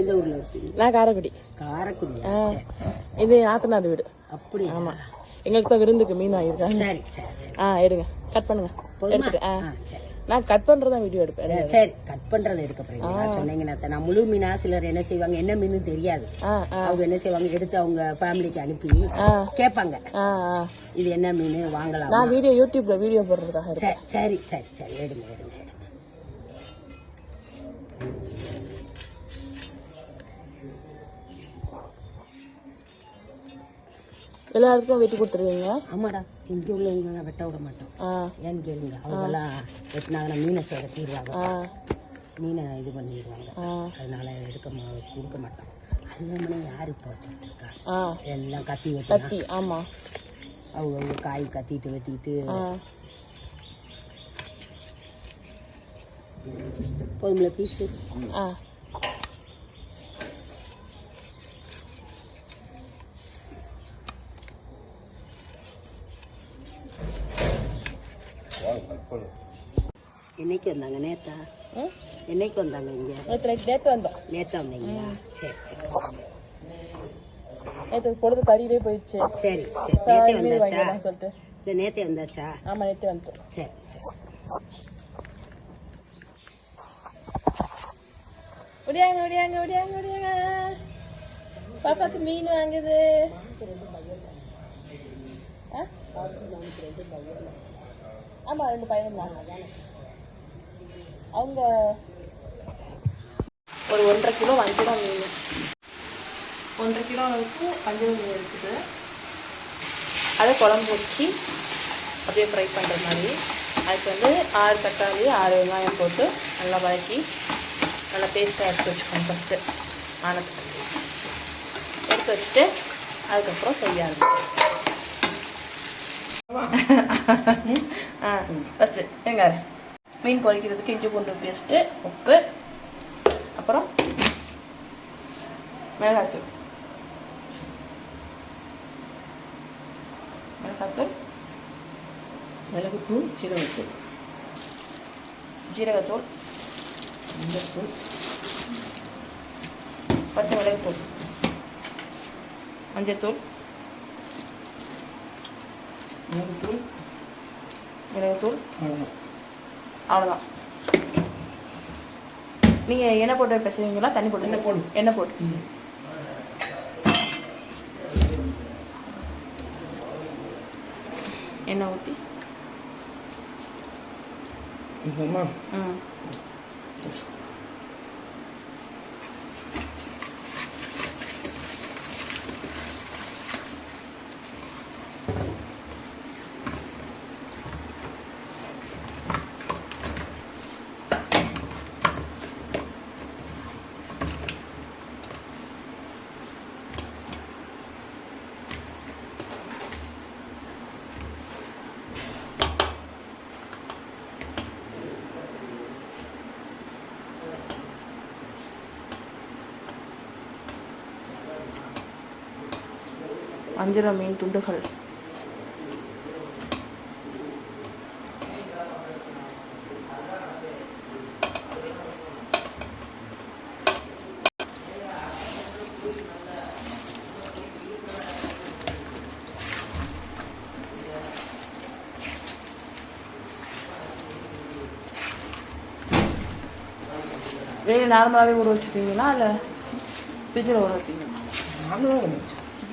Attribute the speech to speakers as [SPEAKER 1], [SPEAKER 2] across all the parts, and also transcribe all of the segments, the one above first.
[SPEAKER 1] எந்த ஊர்ல இருக்கீங்க?
[SPEAKER 2] நான் காரைக்குடி.
[SPEAKER 1] சரி
[SPEAKER 2] இது ஆத்தனார் வீடு.
[SPEAKER 1] அப்படியா?
[SPEAKER 2] எங்களுக்கு தான் விருந்துக்கு மீன் வாங்கியிருக்காங்க.
[SPEAKER 1] சரி சரி சரி.
[SPEAKER 2] ஆ எடுங்க. கட் பண்ணுங்க. எடுத்துட்டு ஆ. நான் கட் பண்றதா வீடியோ எடுப்பேன்.
[SPEAKER 1] சரி. கட் பண்றது எடுக்க போறீங்க. சொன்னீங்கன்னா நான் முழு மீனா சிலர் என்ன செய்வாங்க? என்ன மீன் தெரியாது. அவங்க என்ன செய்வாங்க? எடுத்து அவங்க ஃபேமிலிக்கு அனுப்பி. கேட்பாங்க. இது என்ன மீன்? வாங்கலாம்?
[SPEAKER 2] நான் வீடியோ யூடியூப்ல வீடியோ போடுறதுக்காக
[SPEAKER 1] சரி சரி சரி எடுங்க எடுங்க.
[SPEAKER 2] எல்லாருக்கும் வெட்டி கொடுத்துருவீங்க?
[SPEAKER 1] ஆமாடா. இங்க உள்ளவங்க வெட்ட விட மாட்டோம். ஏன்னு கேளுங்க. அவங்கெல்லாம் வெட்டினாங்கன்னா மீனை சொதப்பிடுவாங்க மீனை இது பண்ணிடுவாங்க. அதனால எடுக்க மா கொடுக்க மாட்டோம். அதுவும் யார் இப்போ வச்சுட்டு இருக்கா எல்லாம் கத்தி வெட்டினா?
[SPEAKER 2] கத்தி ஆமா.
[SPEAKER 1] அவங்க அவங்க காய் கத்திட்டு வெட்டிட்டு.
[SPEAKER 2] ஆ.
[SPEAKER 1] போதும்ல பீஸு
[SPEAKER 2] ஆ.
[SPEAKER 1] என்னைக்கு வந்தாங்க நேத்தா?
[SPEAKER 2] ம்?
[SPEAKER 1] என்னைக்கு வந்தாங்க இங்க.
[SPEAKER 2] நேற்று நேற்று வந்தோம்.
[SPEAKER 1] நேத்தா வந்தீங்களா? சரி சரி.
[SPEAKER 2] நேற்று பொழுது கறியிலே போயிடுச்சு
[SPEAKER 1] சரி சரி. நேத்தே வந்தாச்சா?
[SPEAKER 2] சொல்லிட்டு.
[SPEAKER 1] இல்லை நேத்தே வந்தாச்சா?
[SPEAKER 2] ஆமா நேற்று வந்துட்டோம்.
[SPEAKER 1] சரி சரி.
[SPEAKER 2] ஒடியாங்க ஒடியாங்க ஒடியாங்க ஒடியாங்க பாப்பாக்கு மீன் வாங்குது? ஆமா ரெண்டு பையன் தான். அவங்க ஒரு ஒன்றரை கிலோ வஞ்சிரம் மீன் ஒன்றரை கிலோ அளவுக்கு வஞ்சரம் மீன் இருக்குது. அதை குழம்பு வச்சு அப்படியே ஃப்ரை பண்ணுற மாதிரி. அதுக்கு வந்து ஆறு தக்காளி ஆறு வெங்காயம் போட்டு நல்லா வதக்கி நல்லா பேஸ்ட்டாக எடுத்து வச்சுக்கோங்க ஃபஸ்ட்டு ஆனத்துக்கு எடுத்து வச்சுட்டு அதுக்கப்புறம் செய்ய ஆரம்பிக்கும் ஆ ஃபஸ்ட்டு எங்க மீன் பொரிக்கிறதுக்கு இஞ்சி பூண்டு பேஸ்ட்டு உப்பு அப்புறம் மிளகாத்தூள். மிளகாத்தூள்.
[SPEAKER 1] மிளகுத்தூள் சீரகத்தூள்.
[SPEAKER 2] ஜீரகத்தூள்.
[SPEAKER 1] மஞ்சத்தூள்
[SPEAKER 2] பச்சை மிளகுத்தூள் மஞ்சத்தூள்.
[SPEAKER 1] மிளகுத்தூள்.
[SPEAKER 2] மிளகுத்தூள்.
[SPEAKER 1] அவ்வளோதான்
[SPEAKER 2] அவ்வளோதான் நீங்கள் எண்ணெய் போட்டு பேசுவீங்களா? தண்ணி போட்டு
[SPEAKER 1] எண்ணெய் போடு.
[SPEAKER 2] எண்ணெய் போட்டு எண்ணெய் ஊற்றி ம். வஞ்சிர மீன் துண்டுகள். வேலை நார்மலாகவே ஊற வச்சுருக்கீங்களா இல்லை ஃப்ரிட்ஜில் ஊற வைப்பீங்களா?
[SPEAKER 1] நாமளும்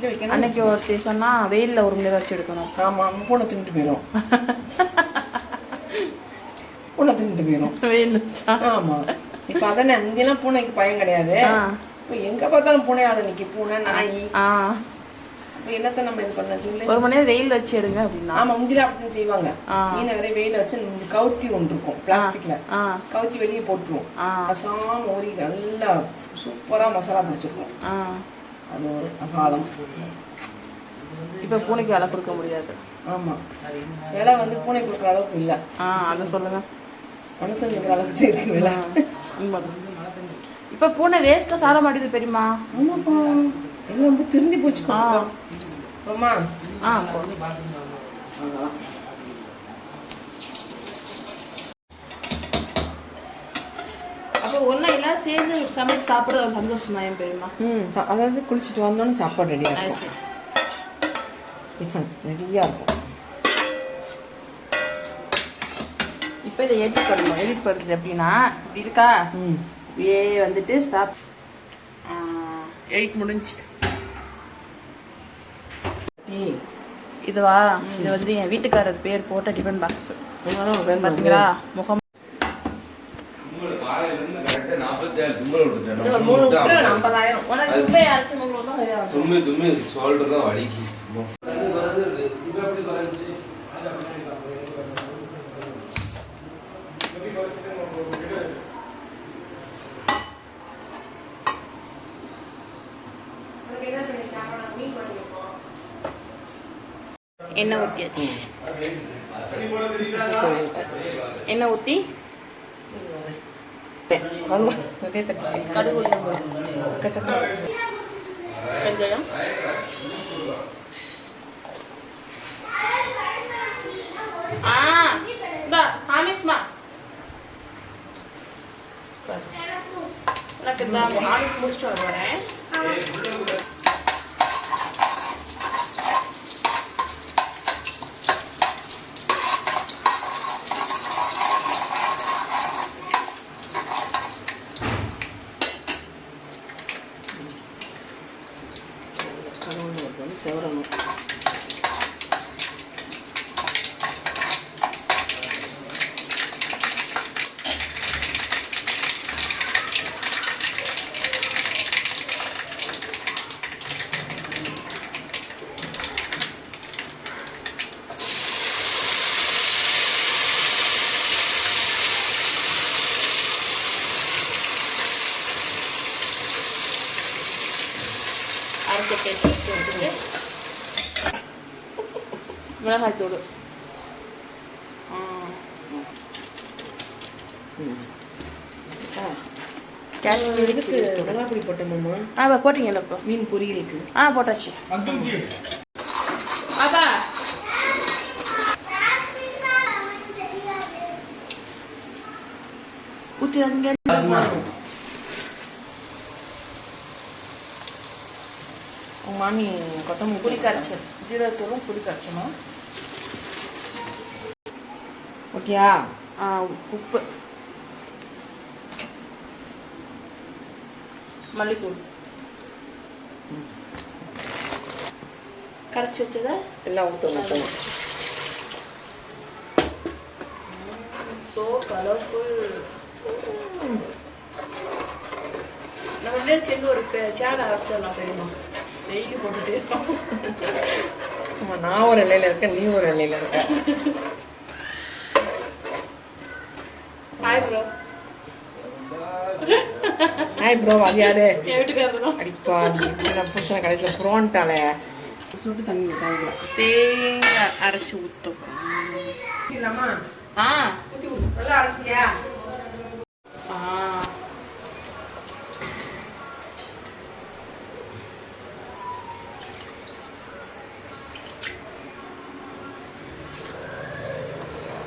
[SPEAKER 1] ஃப்ரிட்ஜில் வைக்கணும்.
[SPEAKER 2] அன்னைக்கு ஒருத்தி சொன்னா வெயில்ல ஒரு மணி நேரம் வச்சு எடுக்கணும்.
[SPEAKER 1] ஆமாம் பூனை தின்னுட்டு போயிடும் பூனை தின்னுட்டு போயிடும்
[SPEAKER 2] வெயில் வச்சா
[SPEAKER 1] ஆமாம் இப்போ அதானே முந்தியெல்லாம் பூனைக்கு பயம் கிடையாது. இப்போ எங்கே பார்த்தாலும் பூனை ஆளு நிற்கி பூனை நாய்.
[SPEAKER 2] ஆ.
[SPEAKER 1] இப்போ என்னத்தை நம்ம இது பண்ண
[SPEAKER 2] ஒரு மணி நேரம் வெயில் வச்சு எடுங்க அப்படின்னா.
[SPEAKER 1] ஆமாம் முந்தில அப்படித்தான் செய்வாங்க. மீனை வரை வெயில வச்சு கவுத்தி ஒன்று இருக்கும் பிளாஸ்டிக்ல. கவுத்தி வெளியே போட்டுருவோம்.
[SPEAKER 2] ஆ.
[SPEAKER 1] ரசாம ஊறி நல்லா சூப்பரா மசாலா பிடிச்சிருக்கும்
[SPEAKER 2] ஆ.
[SPEAKER 1] அது ஒரு காலம்.
[SPEAKER 2] இப்போ பூனைக்கு விலை கொடுக்க முடியாது.
[SPEAKER 1] ஆமா. விலை வந்து பூனை கொடுக்குற அளவுக்கு இல்லை.
[SPEAKER 2] ஆ அதை சொல்லுங்க.
[SPEAKER 1] மனுஷன் இருக்கிற அளவுக்கு தான் இருக்கு விலை
[SPEAKER 2] உண்மைதான். இப்போ பூனை வேஸ்ட்டாக சார மாட்டேது பெரியம்மா.
[SPEAKER 1] ஆமாப்பா. எல்லாம் ரொம்ப திருந்தி போச்சு
[SPEAKER 2] ஆ.
[SPEAKER 1] ஆமா
[SPEAKER 2] ஆ போதும்.
[SPEAKER 1] அப்போ
[SPEAKER 2] ஒன்றா எல்லாம் சேர்ந்து சமைச்சு சாப்பிட்றது ஒரு சந்தோஷம் தான் என் பெரியம்மா.
[SPEAKER 3] ம் அதாவது குளிச்சுட்டு வந்தோன்னே சாப்பாடு ரெடியாக இருக்கும். டிஃபன் ரெடியாக இருக்கும்.
[SPEAKER 2] இப்போ இதை எடிட் பண்ணணும் எடிட் பண்ணுறது எப்படின்னா இப்படி இருக்கா?
[SPEAKER 3] ம்.
[SPEAKER 2] இப்படியே வந்துட்டு ஸ்டாப் எடிட் முடிஞ்சு. இதுவா? இது வந்து என் வீட்டுக்காரர் பேர் போட்ட டிஃபன் பாக்ஸ் பார்த்தீங்களா முகம்
[SPEAKER 4] காலையிலேருந்து கரெக்டாக நாற்பத்தேழு தும்மல்
[SPEAKER 3] இன்னும் மூணு விட்டு
[SPEAKER 4] விட்டுட்டேன்
[SPEAKER 3] ஐம்பதாயிரம்
[SPEAKER 2] உனக்கு இப்போ அரைச்சி முகம் தான் சரியாகும்
[SPEAKER 4] தும்மி தும்மி ஷோல்டர் தான் வலிக்கு.
[SPEAKER 2] எண்ணெய் ஊற்றியாச்சு எண்ணெய் ஊற்றி
[SPEAKER 3] கடுகு நிறைய தட்டி
[SPEAKER 2] கடுகு உளுத்தம்
[SPEAKER 3] கச்சக்கா
[SPEAKER 2] வெங்காயம் ஆ இந்தா ஆமிஸ்மா எனக்கு இந்த ஆமிஸ் முடிச்சுட்டு வர வரேன் அரைச்ச பேஸ்ட் வந்துட்டு மிளகாய் தூள்.
[SPEAKER 3] இதுக்கு மிளகாப்பொடி போட்டோம்மா
[SPEAKER 2] ஆ போட்டிங்கல்ல இப்போ?
[SPEAKER 3] மீன் பொரியலுக்கு
[SPEAKER 2] ஆ போட்டாச்சு.
[SPEAKER 3] உங்க மாமி கொத்தமல்லி
[SPEAKER 2] புளி கரைச்சல் ஜீரகத்தூளும் புளி கரைச்சணும்.
[SPEAKER 3] ஓகேயா
[SPEAKER 2] ஆ? உப்பு. மல்லித்தூள். கரைச்சி வச்சதை?
[SPEAKER 3] எல்லாம் ஊற்ற ஊற்றணும்
[SPEAKER 2] ஸோ கலர்ஃபுல் நம்ம நேரம் சேர்ந்து ஒரு சேனல் ஆரம்பிச்சிடலாம் தெரியுமா டெய்லி போட்டுட்டே இருக்கோம்
[SPEAKER 3] நான் ஒரு எல்லையில இருக்கேன் நீ ஒரு எல்லையில இருக்க.
[SPEAKER 2] ஹாய் ப்ரோ
[SPEAKER 3] ஹாய் ப்ரோ அது யாரு அடிப்பா புருஷனை கடைசியில் புரோன்ட்டாலே. சுட்டு தண்ணி விட்டாங்க
[SPEAKER 2] தேங்காய் அரைச்சி ஆ.
[SPEAKER 3] ஊற்றி நல்லா அரைச்சிட்டியா
[SPEAKER 2] ஆ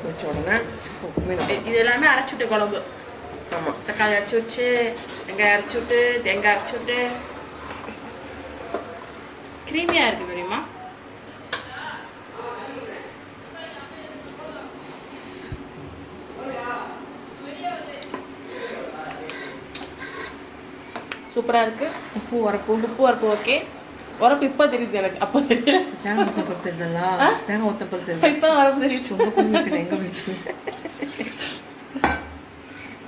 [SPEAKER 3] வச்ச உடனே உப்புமே
[SPEAKER 2] இது- இது எல்லாமே அரைச்சி விட்ட குழம்பு.
[SPEAKER 3] ஆமாம்
[SPEAKER 2] தக்காளி அரைச்சி வச்சு வெங்காயம் அரைச்சி விட்டு தேங்காய் அரைச்சி விட்டு. க்ரீமியாக இருக்குது தெரியுமா? சூப்பராக இருக்குது
[SPEAKER 3] உப்பு வரப்பு
[SPEAKER 2] உப்பு வரப்பு ஓகே உரப்பு இப்போ தெரியுது எனக்கு. அப்போ தெரியல.
[SPEAKER 3] தேங்காய் ஊற்ற பொறுத்தா தேங்காய் ஊற்ற பொறுத்து
[SPEAKER 2] இப்போ தான் வரப்பு தெரியும்
[SPEAKER 3] எங்கே போயிடுச்சு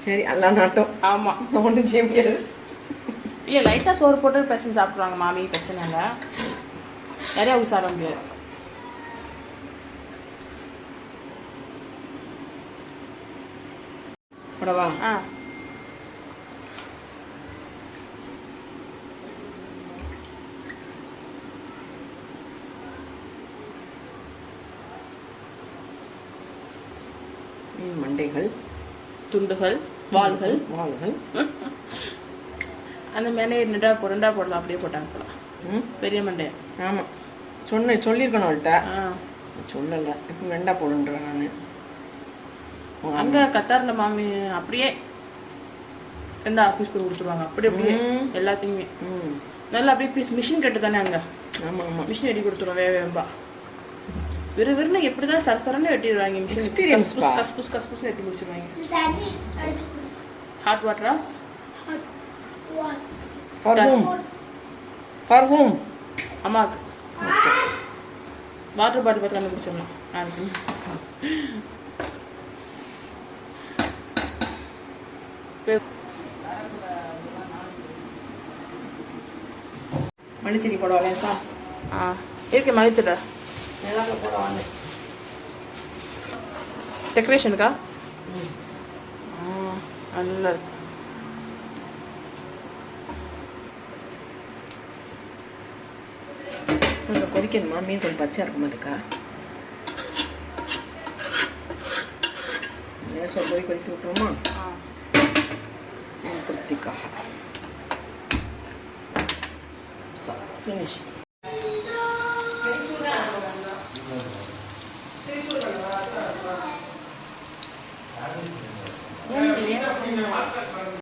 [SPEAKER 3] சரி அல்லா நாட்டம்.
[SPEAKER 2] ஆமாம்
[SPEAKER 3] ஒன்றும் செய்ய முடியாது.
[SPEAKER 2] இல்லை லைட்டாக சோறு போட்டு பசங்க சாப்பிட்ருவாங்க மாமி பிரச்சனை இல்லை. நிறையா ஊசி சாப்பிட முடியாது.
[SPEAKER 3] படவா
[SPEAKER 2] ஆ.
[SPEAKER 3] மண்டைகள்.
[SPEAKER 2] துண்டுகள். வாள்கள்.
[SPEAKER 3] வாள்கள்.
[SPEAKER 2] அந்த மேலே ரெண்டா ரெண்டா போடலாம் அப்படியே போட்டாங்க போல.
[SPEAKER 3] ம்.
[SPEAKER 2] பெரிய மண்டை.
[SPEAKER 3] ஆமாம் சொன்னேன் சொல்லியிருக்கணும் அவள்கிட்ட. சொல்லலை. இப்போ வெண்டா போடுன்றேன் நான்.
[SPEAKER 2] அங்கே கத்தாரில் மாமி அப்படியே ரெண்டு ஆறு பீஸ் போய் கொடுத்துருவாங்க. அப்படி அப்படியே எல்லாத்தையுமே. நல்லா அப்படியே பீஸ் மிஷின் கட்டு தானே அங்கே?
[SPEAKER 3] ஆமாம் ஆமாம்
[SPEAKER 2] மிஷின் வெட்டி கொடுத்துருவோம் வேக வேகம்பா விறு விறுன்னு எப்படி தான் சரசரன்னு வெட்டிடுவாங்க மிஷின்
[SPEAKER 3] Experience
[SPEAKER 2] கஸ்புஸ்
[SPEAKER 3] பா.
[SPEAKER 2] கஸ்புஸ் கஸ்புஸ் வெட்டி முடிச்சிருவாங்க. ஹாட் வாட்டரா
[SPEAKER 3] ஃபார் ஹூம் ஃபார் ஹூம்
[SPEAKER 2] அம்மாவுக்கு. வாட்டர் பாட்டில் பார்த்து கண்டுபிடிச்சிடலாம் நாளைக்கு
[SPEAKER 3] மல்லிச்செடி போடுவா லேசா
[SPEAKER 2] ஆ இருக்கு மலைத்திட
[SPEAKER 3] மிளகாய் போடுவாங்க
[SPEAKER 2] டெக்கரேஷனுக்கா ஆ நல்லா இருக்கு.
[SPEAKER 3] கொஞ்சம் கொதிக்கணுமா? மீன் கொஞ்சம் பச்சையாக இருக்க மாட்டேக்கா லேசாக போய் கொதிக்க விட்டுருமா திருப்திக்காக. ஃபினிஷ்